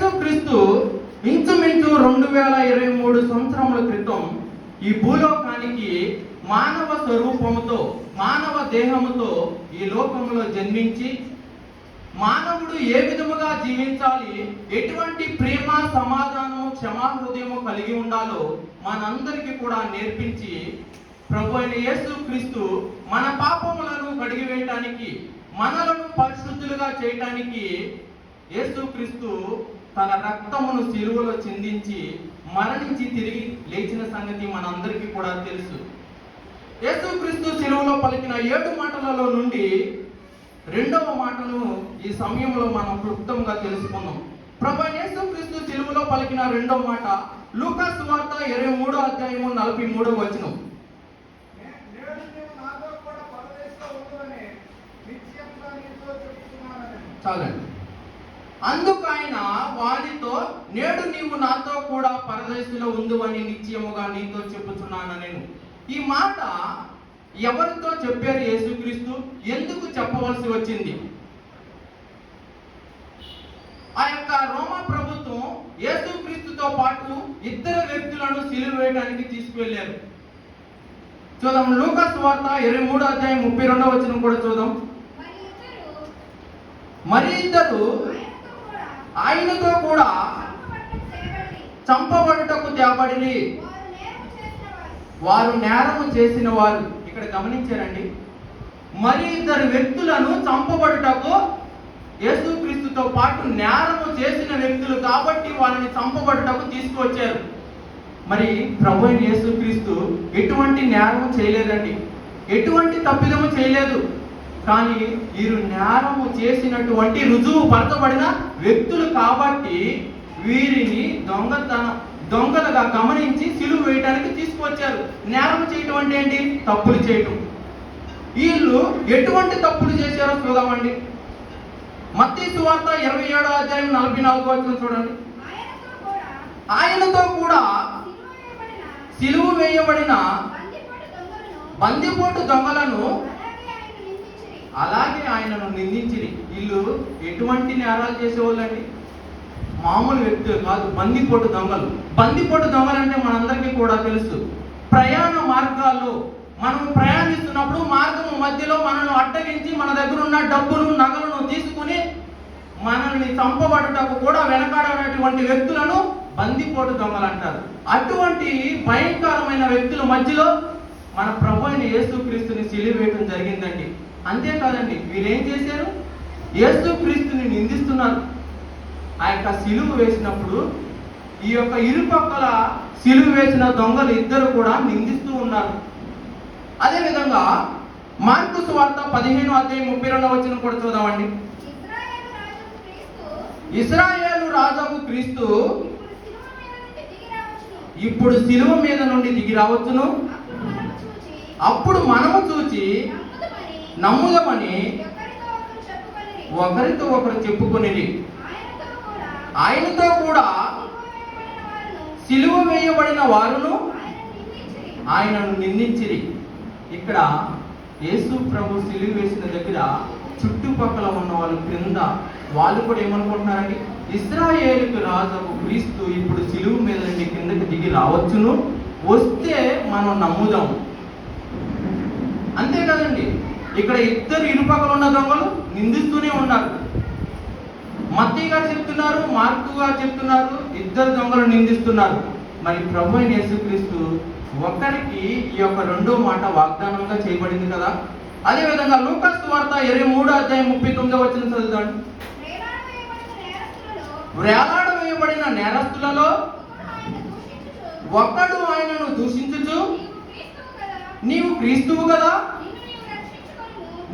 యేసుక్రీస్తు ఇంచుమించు రెండు వేల ఇరవై మూడు సంవత్సరముల క్రితం ఈ భూలోకానికి మానవ స్వరూపముతో మానవ దేహముతో ఈ లోకంలో జన్మించి మానవుడు ఏ విధముగా జీవించాలి ఎటువంటి ప్రేమ సమాధానం క్షమాహృదయము కలిగి ఉండాలో మనందరికీ కూడా నేర్పించి ప్రభు అయిన యేసు క్రీస్తు మన పాపములను కడిగివేయటానికి మనలను పరిశుద్ధులుగా చేయటానికి యేసుక్రీస్తు తన రక్తమును సిలువలో చిందించి మరణించి తిరిగి లేచిన సంగతి మనందరికీ కూడా తెలుసు. యేసుక్రీస్తు సిలువలో పలికిన ఏడు మాటలలో నుండి రెండవ మాటను ఈ సమయంలో మనం క్లుప్తంగా తెలుసుకుందాం. ప్రభు యేసుక్రీస్తు సిలువలో పలికిన రెండవ మాట లూకాసు వార్త ఇరవై మూడో అధ్యాయము నలభై మూడో వచనం. చాలండి. అందుకు ఆయన వారితో నేడు నీవు నాతో కూడా పరదేశంలో ఉందువని నిశ్చయముగా నీతో చెప్పుచున్నాను నేను ఈ మాట ఎవరితో చెప్పారు యేసుక్రీస్తు? ఎందుకు చెప్పవలసి వచ్చింది? ఆ యొక్క రోమా ప్రభుత్వం యేసుక్రీస్తుతో పాటు ఇద్దరు వ్యక్తులను సిలువ వేయడానికి తీసుకువెళ్ళారు. చూద్దాం లూకాస్ వార్త ఇరవై మూడో అధ్యాయం ముప్పై రెండో వచనం కూడా చూద్దాం. మరి ఇద్దరు ఆయనతో కూడా చంపబడుటకు తేబడి వారు నేరము చేసిన వారు ఇక్కడ గమనించారండి. మరి ఇద్దరు వ్యక్తులను చంపబడుటకు యేసుక్రీస్తుతో పాటు నేరము చేసిన వ్యక్తులు కాబట్టి వాళ్ళని చంపబడుటకు తీసుకువచ్చారు. మరి ప్రభు అయిన యేసుక్రీస్తు ఎటువంటి నేరము చేయలేదండి. ఎటువంటి తప్పిదము చేయలేదు. కానీ వీరు నేరము చేసినటువంటి రుజువు పరచబడిన వ్యక్తులు కాబట్టి వీరిని దొంగతనం దొంగలుగా గమనించి సిలువ వేయడానికి తీసుకువచ్చారు. నేరం చేయటం అంటే ఏంటి? తప్పులు చేయటం. వీళ్ళు ఎటువంటి తప్పులు చేశారో చూద్దామండి. మత్తీ సువార్త ఇరవై ఏడో అధ్యాయం నలభై నాలుగో వచ్చిన చూడండి. ఆయనతో కూడా సిలువ వేయబడిన బందిపోటు దొంగలను అలాగే ఆయనను నిందించిరి. వీళ్ళు ఎటువంటి నేరాలు చేసేవాళ్ళండి? మామూలు వ్యక్తులు కాదు బందిపోటు దొంగలు. బందిపోటు దొంగలు అంటే మనందరికీ కూడా తెలుసు. ప్రయాణ మార్గాల్లో మనం ప్రయాణిస్తున్నప్పుడు మార్గము మధ్యలో మనల్ని అడ్డగించి మన దగ్గర ఉన్న డబ్బును నగలను తీసుకుని మనల్ని చంపబడుటకు కూడా వెనకాడనటువంటి వ్యక్తులను బందిపోటు దొంగలు అంటారు. అటువంటి భయంకరమైన వ్యక్తుల మధ్యలో మన ప్రభు అయిన యేసుక్రీస్తుని సిలివేయటం జరిగిందండి. అంతేకాదండి వీరేం చేశారు? యేసుక్రీస్తుని నిందిస్తున్నారు. ఆ యొక్క సిలువ వేసినప్పుడు ఈ యొక్క ఇరుపక్కల సిలువ వేసిన దొంగలు ఇద్దరు కూడా నిందిస్తూ ఉన్నారు. అదేవిధంగా మార్కు సువార్త పదిహేను అధ్యాయం ముప్పై రెండవ వచ్చిన కూడా చూద్దామండి ఇస్రాయేలు రాజాకు క్రీస్తు ఇప్పుడు సిలువ మీద నుండి దిగి రావచ్చును? అప్పుడు మనము చూచి నమ్ముదమని ఒకరితో ఒకరు చెప్పుకొనిరి ఆయనతో కూడా సిలువ వేయబడిన వారును ఆయనను నిందించిరి. నిందించిరి. ఇక్కడ యేసు ప్రభు సిలువ వేసిన దగ్గర చుట్టుపక్కల ఉన్న వాళ్ళు క్రింద వాళ్ళు కూడా ఏమనుకుంటున్నారండి? ఇస్రాయేలుకు రాజు క్రీస్తు ఇప్పుడు సిలువ మీద నుండి కిందకి దిగి రావచ్చును? వస్తే మనం నమ్ముదాం. అంతే కదండి? ఇక్కడ ఇద్దరు ఇరుపక్కల ఉన్న దొంగలు నిందిస్తూనే ఉన్నారు. మత్తయ్య గారు చెప్తున్నారు మార్కు గారు చెప్తున్నారు ఇద్దరు దొంగలు నిందిస్తున్నారు. మరి ప్రభు యేసుక్రీస్తు ఒకరికి ఈ యొక్క రెండో మాట వాగ్దానంగా చేయబడింది కదా? అదే విధంగా లూకాస్ వార్త ఇరవై మూడో అధ్యాయం ముప్పై తొమ్మిదో వచ్చిన చదువుతాడు వేలాడ వేయబడిన నేరస్తులలో ఒకడు ఆయనను దూషించుచు, నీవు క్రీస్తువు కదా?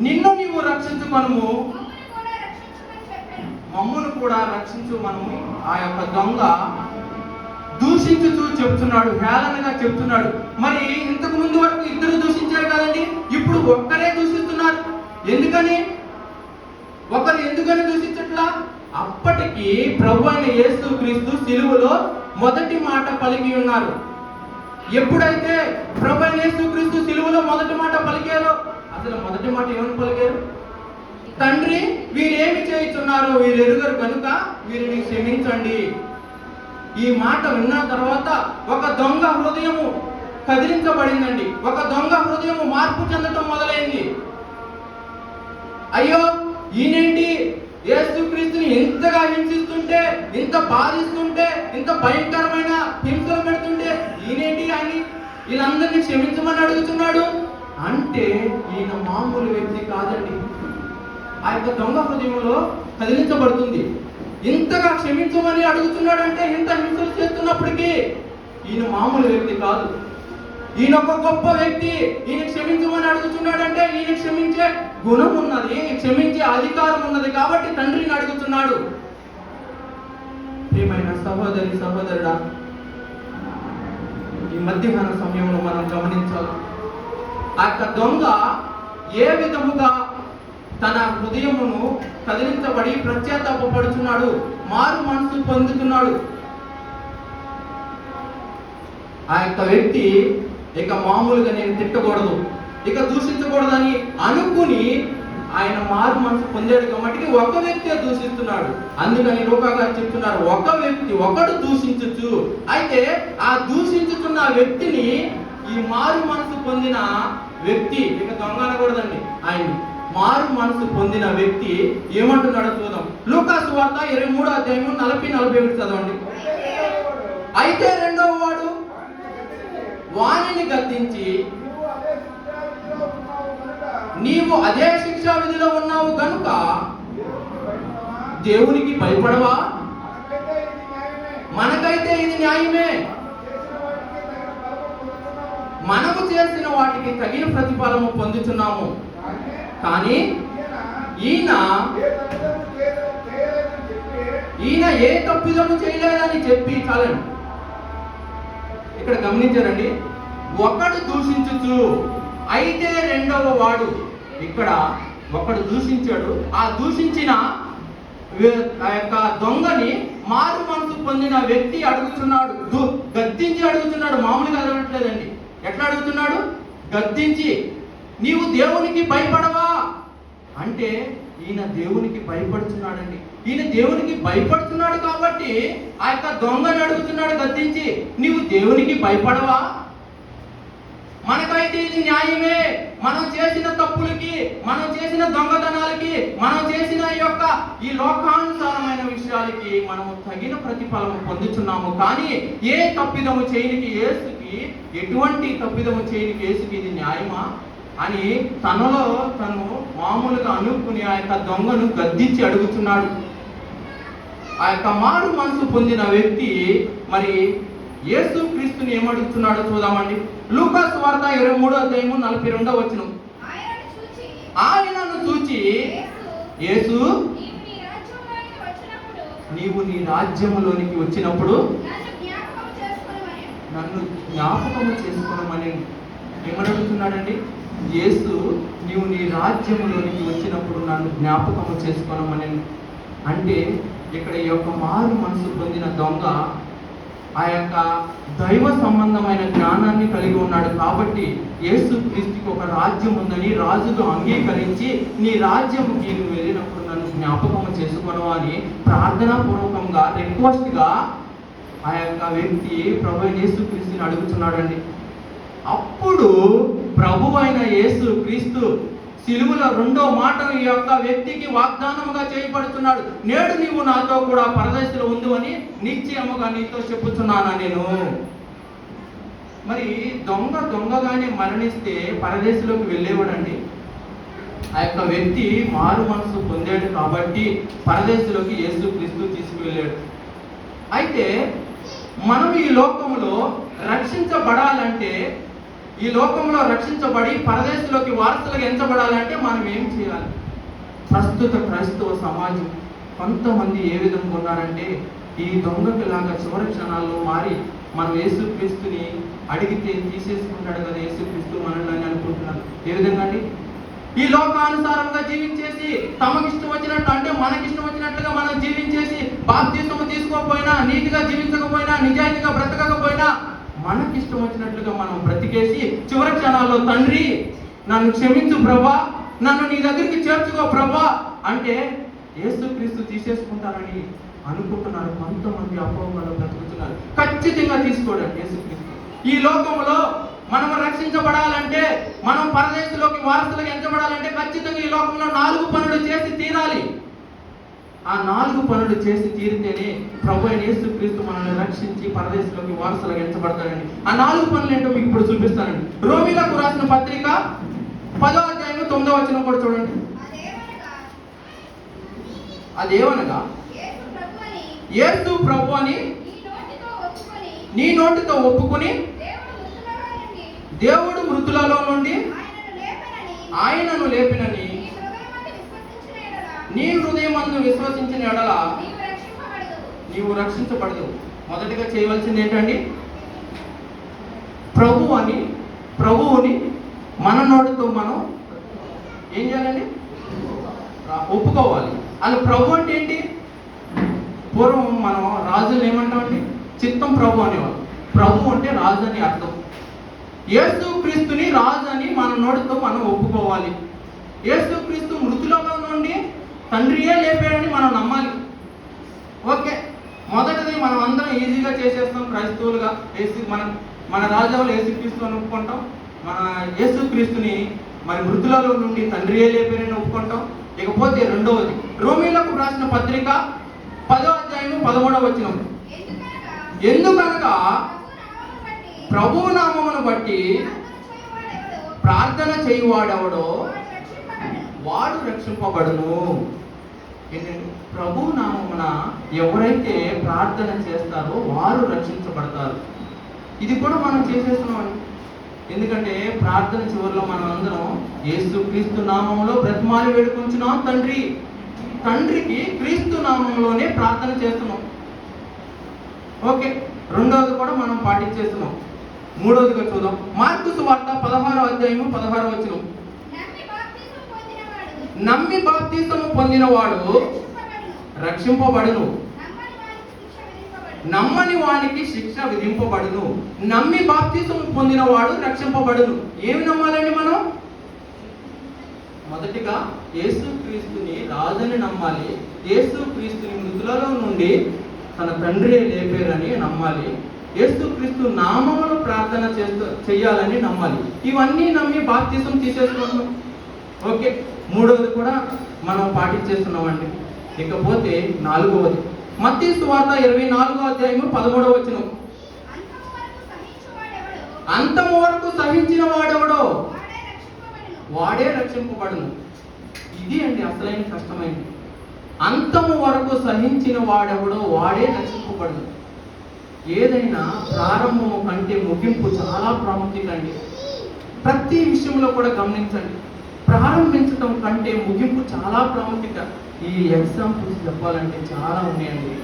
నిన్ను నీవు నీవు రక్షించుకొనుము. మమ్మల్ని కూడా రక్షించమని మమ్మును కూడా రక్షించు మనము. ఆ యొక్క దొంగ దూషించుతూ చెప్తున్నాడు హేళనగా చెప్తున్నాడు. మరి ఇంతకు ముందు వరకు ఇద్దరు దూషించారు కదండి? ఇప్పుడు ఒక్కరే దూషిస్తున్నారు. ఎందుకని? ఒకరు ఎందుకని దూషించట్లా? అప్పటికి ప్రభు అయిన యేసు క్రీస్తు సిలువలో మొదటి మాట పలికి ఉన్నారు. ఎప్పుడైతే ప్రభు అయిన యేసు క్రీస్తు సిలువలో మొదటి మాట పలికారో అసలు మొదటి మాట ఏమని పలికారు? తండ్రి వీరేమి చేయుచున్నారో వీరు ఎరుగరు కనుక వీరిని క్షమించండి. ఈ మాట విన్న తర్వాత ఒక దొంగ హృదయము కదిలించబడిందండి. ఒక దొంగ హృదయము మార్పు చెందటం మొదలైంది. అయ్యో ఈయనేంటి? యేసుక్రీస్తుని ఇంతగా హింసిస్తుంటే ఇంత బాధిస్తుంటే ఇంత భయంకరమైన హింసలు పెడుతుంటే ఈయనేంటి అని వీళ్ళందరినీ క్షమించమని అడుగుతున్నాడు. అంటే ఈయన మామూలు వ్యక్తి కాదండి. ఆ యొక్క దొంగ హృదయంలో కదిలించబడుతుంది. ఇంతగా క్షమించమని అడుగుతున్నాడంటే ఇంత హింసలు చేస్తున్నప్పటికీ ఈయన మామూలు వ్యక్తి కాదు. ఈయన ఒక గొప్ప వ్యక్తి. ఈయన క్షమించమని అడుగుతున్నాడంటే ఈయన క్షమించే గుణం ఉన్నది క్షమించే అధికారం ఉన్నది కాబట్టి తండ్రిని అడుగుతున్నాడు. ప్రియమైన సహోదరి సహోదరుడా ఈ మధ్యాహ్న సమయంలో మనం గమనించాలి? ఆ యొక్క దొంగ ఏ విధముగా తన హృదయమును కదిలించబడి ప్రత్యేతాపడుచున్నాడు మారు మనసు పొందుతున్నాడు. ఆ యొక్క వ్యక్తి ఇక మామూలుగా నేను తిట్టకూడదు ఇక దూషించకూడదని అనుకుని ఆయన మారు మనసు పొందాడు కాబట్టి ఒక వ్యక్తి దూషిస్తున్నాడు. అందుకని లోకా గారు చెప్తున్నారు ఒక వ్యక్తి ఒకడు దూషించచ్చు అయితే ఆ దూషించుతున్న వ్యక్తిని ఈ మారు మనసు పొందిన వ్యక్తి ఇక దొంగ అనకూడదండి. ఆయన మారు మనసు పొందిన వ్యక్తి ఏమంటున్నాడో చూద్దాం. లూకాసు వార్త ఇరవై మూడో అధ్యాయం నలభై నలభై ఒకటి చదవండి. అయితే రెండవ వాడు వాణిని గద్దించి నీవు అదే శిక్షా విధిలో ఉన్నావు కనుక దేవునికి భయపడవా? మనకైతే ఇది న్యాయమే. మనము చేసిన వాటికి తగిన ప్రతిఫలము పొందుతున్నాము కానీ ఈయన ఈయన ఏ తప్పిదము చేయలేదని చెప్పి చాలండి. ఇక్కడ గమనించారండి ఒకడు దూషించచ్చు అయితే రెండవ వాడు. ఇక్కడ ఒకడు దూషించాడు. ఆ దూషించిన ఆ యొక్క దొంగని మారు మనసు పొందిన వ్యక్తి అడుగుతున్నాడు. గద్దించి అడుగుతున్నాడు. మామూలుగా అడగట్లేదండి. ఎట్లా అడుగుతున్నాడు? గద్దించి నీవు దేవునికి భయపడవా? అంటే ఈయన దేవునికి భయపడుతున్నాడండి. ఈయన దేవునికి భయపడుతున్నాడు కాబట్టి ఆ యొక్క దొంగని అడుగుతున్నాడు గద్దించి నీవు దేవునికి భయపడవా? మనకైతే ఇది న్యాయమే. మనం చేసిన తప్పులకి మనం చేసిన దొంగతనాలకి మనం చేసిన యొక్క ఈ లోకానుసారమైన విషయాలకి మనము తగిన ప్రతిఫలము పొందుతున్నాము కానీ ఏ తప్పిదము చేయనికి యేసుకి ఎటువంటి తప్పిదము చేయనికి యేసుకి ఇది న్యాయమా? అని తనలో తను మామూలుగా అనుకుని ఆ యొక్క దొంగను గద్దించి అడుగుతున్నాడు. ఆ యొక్క మారు మనసు పొందిన వ్యక్తి మరి యేసు క్రీస్తుని ఏమడుగుతున్నాడో చూద్దామండి. లూకాస్ వార్త ఇరవై మూడో అధ్యాయము నలభై రెండో వచ్చిన ఆయనను చూచి యేసు యేసు నీవు నీ రాజ్యంలోనికి వచ్చినప్పుడు నీవు నీ రాజ్యములోనికి వచ్చినప్పుడు నన్ను జ్ఞాపకం చేసుకొనమని నన్ను జ్ఞాపకము చేసుకోవడం ఏమని యేసు నీవు నీ రాజ్యంలోనికి వచ్చినప్పుడు నన్ను జ్ఞాపకము చేసుకోనమని అంటే ఇక్కడ ఈ యొక్క మారు మనసు పొందిన దొంగ ఆ యొక్క దైవ సంబంధమైన జ్ఞానాన్ని కలిగి ఉన్నాడు కాబట్టి యేసు క్రీస్తుకి ఒక రాజ్యం ఉందని రాజుకు అంగీకరించి నీ రాజ్యం నువ్వు వెళ్ళినప్పుడు నన్ను జ్ఞాపకము చేసుకోవడం అని ప్రార్థనాపూర్వకంగా రిక్వెస్ట్గా ఆ యొక్క వ్యక్తి ప్రభు యేసు క్రీస్తుని అడుగుతున్నాడండి. అప్పుడు ప్రభు అయిన యేసు క్రీస్తు సిలువుల రెండో మాటను ఈ యొక్క వ్యక్తికి వాగ్దానముగా చేయబడుతున్నాడు. నేడు నీవు నాతో కూడా పరదేశంలో ఉండు అని నిశ్చయముగా నీతో చెప్పుతున్నానా నేను? మరి దొంగ దొంగగానే మరణిస్తే పరదేశంలోకి వెళ్ళేవాడండి. ఆ యొక్క వ్యక్తి మారు మనసు పొందాడు కాబట్టి పరదేశంలోకి యేసు క్రీస్తు తీసుకువెళ్ళాడు. అయితే మనం ఈ లోకంలో రక్షించబడాలంటే ఈ లోకంలో రక్షించబడి పరదేశంలోకి వారసులుగా ఎంచబడాలంటే మనం ఏం చేయాలి? ప్రస్తుత క్రైస్తవ సమాజం కొంతమంది ఏ విధంగా ఉన్నారంటే ఈ దొంగకి లాగా చివరి క్షణాల్లో మారి మనం యేసుక్రీస్తుని అడిగితే తీసేసుకుంటాడు కదా యేసుక్రీస్తు మనల్ని అని అనుకుంటున్నాను ఏ విధంగా అండి? ఈ లోకానుసారంగా జీవించేసి తమకిష్టం వచ్చినట్టు అంటే మనకిష్టం వచ్చినట్లుగా మనం జీవించేసి బాప్తీసము తీసుకోకపోయినా నీతిగా జీవించకపోయినా నిజాయితీగా బ్రతకకపోయినా మనకిష్టం వచ్చినట్లుగా మనం బ్రతికేసి చివరి క్షణాల్లో తండ్రి నన్ను క్షమించు ప్రభా నన్ను నీ దగ్గరికి చేర్చుకో ప్రభా అంటే యేసుక్రీస్తు తీసేసుకుంటారని అనుకుంటున్నారు కొంతమంది అపోహలో బ్రతుకుతున్నారు. ఖచ్చితంగా తీసుకోడండి యేసుక్రీస్తు. ఈ లోకంలో మనం రక్షించబడాలంటే మనం పరదేశంలోకి వారసులకు ఎంచబడాలంటే ఖచ్చితంగా ఈ లోకంలో నాలుగు పనులు చేసి తీరాలి. ఆ నాలుగు పనులు చేసి తీరితేనే ప్రభు అయిన యేసుక్రీస్తు మనల్ని రక్షించి పరదేశంలోకి వారసులకు ఎంచబడతాడండి. ఆ నాలుగు పనులు ఏంటో మీకు ఇప్పుడు చూపిస్తానండి. రోమిలకు రాసిన పత్రిక పదో అధ్యాయం తొమ్మిదో వచ్చిన కూడా చూడండి. అదేమనగా యేసు ప్రభు అని నీ నోటితో ఒప్పుకుని దేవుడు మృతులలో నుండి ఆయనను లేపనని నీ హృదయమందు విశ్వసించిన ఎడల నీవు రక్షించబడదు. మొదటిగా చేయవలసింది ఏంటండి? ప్రభు అని ప్రభువుని మన నోటితో మనం ఏం చేయాలండి? ఒప్పుకోవాలి. అలా ప్రభు అంటే ఏంటి? పూర్వం మనం రాజులు ఏమంటామండి? చిత్తం ప్రభు అనేవాళ్ళు. ప్రభు అంటే రాజు అని అర్థం. యేసు క్రీస్తుని రాజు అని మన నోటితో మనం ఒప్పుకోవాలి. యేసు క్రీస్తు మృతులలో నుండి తండ్రియే లేపాడని మనం నమ్మాలి. ఓకే మొదటిది మనం అందరం ఈజీగా చేసేస్తాం క్రైస్తవులుగా. ఏసు మన మన రాజ్యంలో యేసుక్రీస్తుని ఒప్పుకుంటాం. మన యేసుక్రీస్తుని మరి మృతులలో నుండి తండ్రియే లేపారని ఒప్పుకుంటాం. ఇకపోతే రెండవది రోమిలకు రాసిన పత్రిక పదో అధ్యాయం పదమూడవ ఎందుకనగా ఎందుకనగా ప్రభు నామమును బట్టి ప్రార్థన చేయువాడెవడో వాడు రక్షింపబడును. ప్రభు నామమున ఎవరైతే ప్రార్థన చేస్తారో వారు రక్షించబడతారు. ఇది కూడా మనం చేసేస్తున్నామండి. ఎందుకంటే ప్రార్థన చివరిలో మనం అందరం యేసు క్రీస్తు నామంలో బ్రతిమాలి వేడుకుంటున్నాం తండ్రి. తండ్రికి క్రీస్తు నామంలోనే ప్రార్థన చేస్తున్నాం. ఓకే రెండోది కూడా మనం పాటించేస్తున్నాం. మూడవదిగా చూద్దాం మార్కు సువార్త పదహారో అధ్యాయము పదహారో వచనం. నమ్మి బాప్తిసం బాప్తీసము పొందినవాడు రక్షింపబడును. నమ్మని వానికి శిక్ష విధింపబడును. నమ్మి బాప్తీసము పొందినవాడు రక్షింపబడును. ఏమి నమ్మాలండి మనం? మొదటిగా యేసు క్రీస్తుని రాజుని నమ్మాలి. యేసు క్రీస్తుని మృతులలో నుండి తన తండ్రి లేపారని నమ్మాలి. యేసు క్రీస్తు నామమును ప్రార్థన చేస్తూ చేయాలని నమ్మాలి. ఇవన్నీ నమ్మి బాప్తీసం తీసేసుకుంటున్నాం. ఓకే మూడవది కూడా మనం పాటించేస్తున్నామండి. ఇకపోతే నాలుగవది. మత్తి సువార్త ఇరవై నాలుగో అధ్యాయము పదమూడవ వచ్చిన అంతము వరకు సహించిన వాడెవడో? వాడే రక్షింపబడును. ఇది అండి అసలైన కష్టమైంది. అంతము వరకు సహించిన వాడెవడో? వాడే రక్షింపబడును. ఏదైనా ప్రారంభము కంటే ముగింపు చాలా ప్రాముఖ్యత అండి. ప్రతి విషయంలో కూడా గమనించండి. ప్రారంభించటం కంటే ముగింపు చాలా ప్రాముఖ్యత. ఈ ఎగ్జాంపుల్స్ చెప్పాలంటే చాలా ఉన్నాయండి.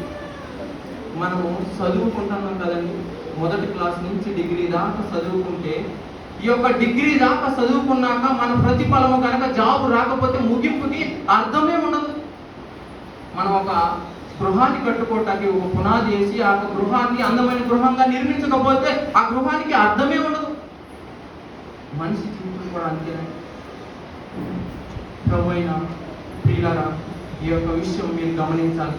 మనము చదువుకుంటున్నాం కదండి. మొదటి క్లాస్ నుంచి డిగ్రీ దాకా చదువుకుంటే ఈ యొక్క డిగ్రీ దాకా చదువుకున్నాక మన ప్రతిఫలము కనుక జాబ్ రాకపోతే ముగింపుకి అర్థమే ఉండదు. మనం ఒక గృహాన్ని కట్టుకోవటానికి ఒక పునాది వేసి ఆ గృహాన్ని అందమైన గృహంగా నిర్మించకపోతే ఆ గృహానికి అర్థమే ఉండదు. మనిషి జీవితం కూడా అంతేనండి ప్రభు ప్రియులరా ఈ యొక్క విషయం మీరు గమనించాలి.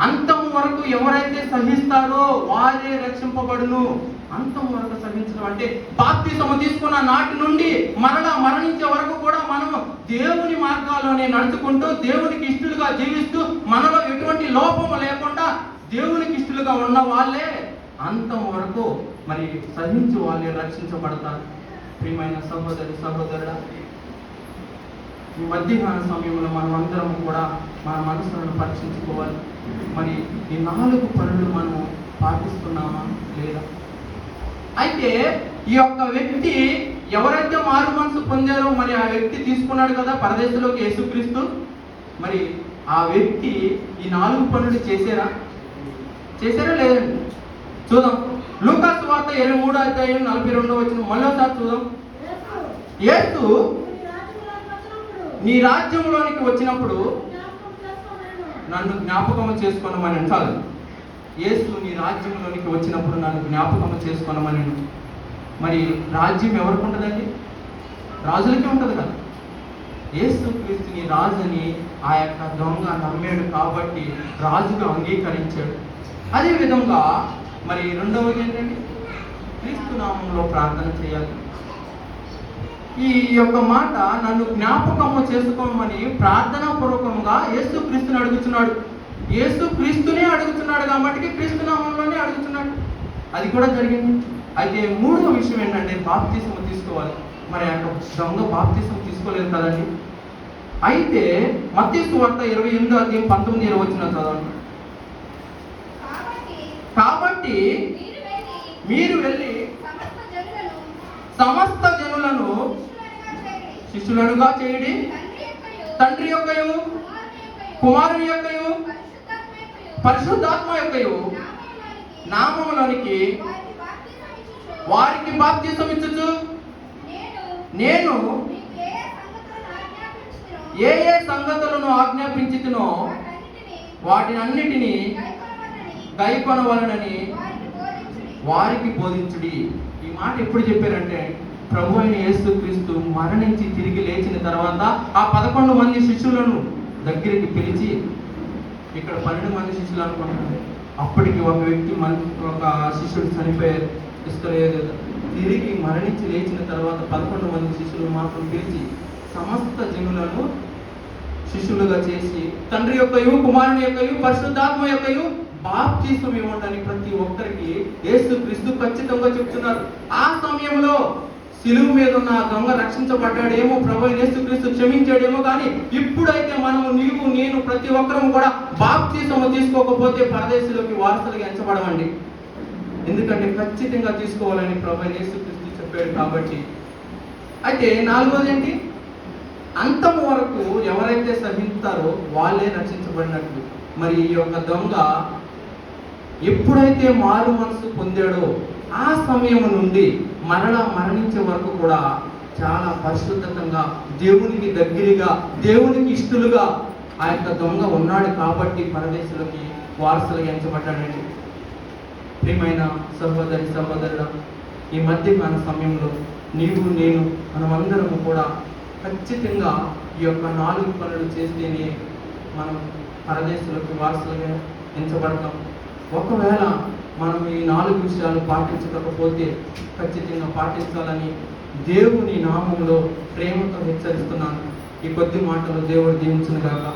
అంతం వరకు ఎవరైతే సహిస్తారో వారే రక్షింపబడును. అంతం వరకు సహించడం అంటే బాప్తిసము తీసుకున్న నాటి నుండి మరలా మరణించే వరకు కూడా మనము దేవుని మార్గాల్లోనే నడుచుకుంటూ దేవునికి ఇష్టలుగా జీవిస్తూ మనలో ఎటువంటి లోపము లేకుండా దేవునికి ఇష్టలుగా ఉన్న వాళ్ళే అంతం వరకు మరి సహించి వాళ్ళే రక్షించబడతారు. ప్రియమైన సహోదరి సహోదరుడా ఈ మధ్యాహ్న సమయంలో మనం అందరం కూడా మన మనసులను పరీక్షించుకోవాలి. మరి ఈ నాలుగు పనులు మనం పాటిస్తున్నామా లేదా? అయితే ఈ యొక్క వ్యక్తి ఎవరైతే మారు మనసు పొందారో మరి ఆ వ్యక్తి తీసుకున్నాడు కదా పరదేశంలోకి యేసుక్రీస్తు. మరి ఆ వ్యక్తి ఈ నాలుగు పనులు చేశారా? చేశారా లేదండి? చూద్దాం. లూకాస్ వార్త ఇరవై మూడో అధ్యాయం నలభై రెండో వచ్చిన మళ్ళోసారి చూద్దాం. ఏసు నీ రాజ్యంలోనికి వచ్చినప్పుడు నన్ను జ్ఞాపకం చేసుకున్నామని చాలు యేసు నీ రాజ్యంలోనికి వచ్చినప్పుడు నన్ను జ్ఞాపకం చేసుకోనమని. మరి రాజ్యం ఎవరికి ఉంటుందండి? రాజులకే ఉంటుంది కదా. యేసు క్రీస్తుని రాజుని ఆ యొక్క దొంగ నమ్మాడు కాబట్టి రాజుగా అంగీకరించాడు. అదే విధంగా మరి రెండవది ఏంటండి? క్రీస్తు నామంలో ప్రార్థన చేయాలి. ఈ యొక్క మాట నన్ను జ్ఞాపకము చేసుకోమని ప్రార్థనా పూర్వకంగా యేసు క్రీస్తుని అడుగుతున్నాడు యేసు క్రీస్తునే అడుగుతున్నాడు కాబట్టి క్రీస్తు నామంలోనే అడుగుతున్నాడు. అది కూడా జరిగింది. అయితే మూడవ విషయం ఏంటంటే బాప్తిసం తీసుకోవాలి. మరి యొక్క దొంగ బాప్తిసం తీసుకోలేదు కదండి? అయితే మత్తీసు వార్త ఇరవై ఎనిమిదో అధ్యాయం పంతొమ్మిది ఇరవై వచ్చిన చదవండి. కాబట్టి కాబట్టి మీరు వెళ్ళి సమస్త జనులను. శిష్యులనుగా చేయడి. తండ్రి యొక్కయు కుమారుని యొక్కయు, కుమారుని యొక్కయు పరిశుద్ధాత్మ పరిశుద్ధాత్మ యొక్కయు నామములోనికి వారికి బాప్తిసం వారికి నేను ఏ ఏ సంగతులను ఆజ్ఞాపించుతునో వాటిని అన్నిటినీ గైకొనవలెనని గైకొనవలనని వారికి బోధించుడి. వారికి బోధించుడి ఈ మాట ఎప్పుడు చెప్పారంటే ప్రభు అయిన యేసుక్రీస్తు మరణించి తిరిగి లేచిన తర్వాత ఆ పదకొండు మంది శిష్యులను దగ్గరికి పిలిచి ఇక్కడ పన్నెండు మంది శిష్యులు అనుకుంటున్నారు అప్పటికి ఒక వ్యక్తి మన ఒక శిష్యుడు చనిపోయారు ఇస్తలేదు తిరిగి మరణించి లేచిన తర్వాత పదకొండు మంది శిష్యులు మాత్రం పిలిచి సమస్త జనులను శిష్యులుగా చేసి తండ్రి యొక్కయు కుమారుని యొక్కయు పరిశుద్ధాత్మ యొక్కయు బాప్తీసం ఇవ్వండి ప్రతి ఒక్కరికి యేసు క్రీస్తు ఖచ్చితంగా చెప్తున్నారు. ఆ సమయంలో సిలువు మీద ఉన్న దొంగ రక్షించబడ్డాడేమో ప్రభు యేసుక్రీస్తు క్షమించాడేమో కానీ ఇప్పుడైతే మనము నీవు నేను ప్రతి ఒక్కరము కూడా బాప్తీసము తీసుకోకపోతే పరదేశంలోకి వారసులుగా ఎంచబడమండి. ఎందుకంటే ఖచ్చితంగా తీసుకోవాలని ప్రభు యేసుక్రీస్తు చెప్పాడు కాబట్టి. అయితే నాలుగోది ఏంటి? అంతం వరకు ఎవరైతే సహిస్తారో వాళ్ళే రక్షించబడినట్లు. మరి ఈ యొక్క దొంగ ఎప్పుడైతే మారు మనసు పొందాడో ఆ సమయం నుండి మరలా మరణించే వరకు కూడా చాలా పరిశుద్ధంగా దేవునికి దగ్గరగా దేవునికి ఇష్టలుగా ఆ యొక్క దొంగ ఉన్నాడు కాబట్టి పరదేశులకి వారసులుగా ఎంచబడ్డాడండి ప్రియమైన సహోదరి సహోదరుడు ఈ మధ్యకాల సమయంలో నీవు నేను మనమందరము కూడా ఖచ్చితంగా ఈ యొక్క నాలుగు పనులు చేస్తేనే మనం పరదేశంలోకి వారసులుగా ఎంచబడతాం ఒకవేళ మనం ఈ నాలుగు విషయాలు పాటించకపోతే ఖచ్చితంగా పాటించాలని దేవుని నామంలో ప్రేమతో హెచ్చరిస్తున్నాను. ఈ కొద్ది మాటలు దేవుడు దీవించిన కాక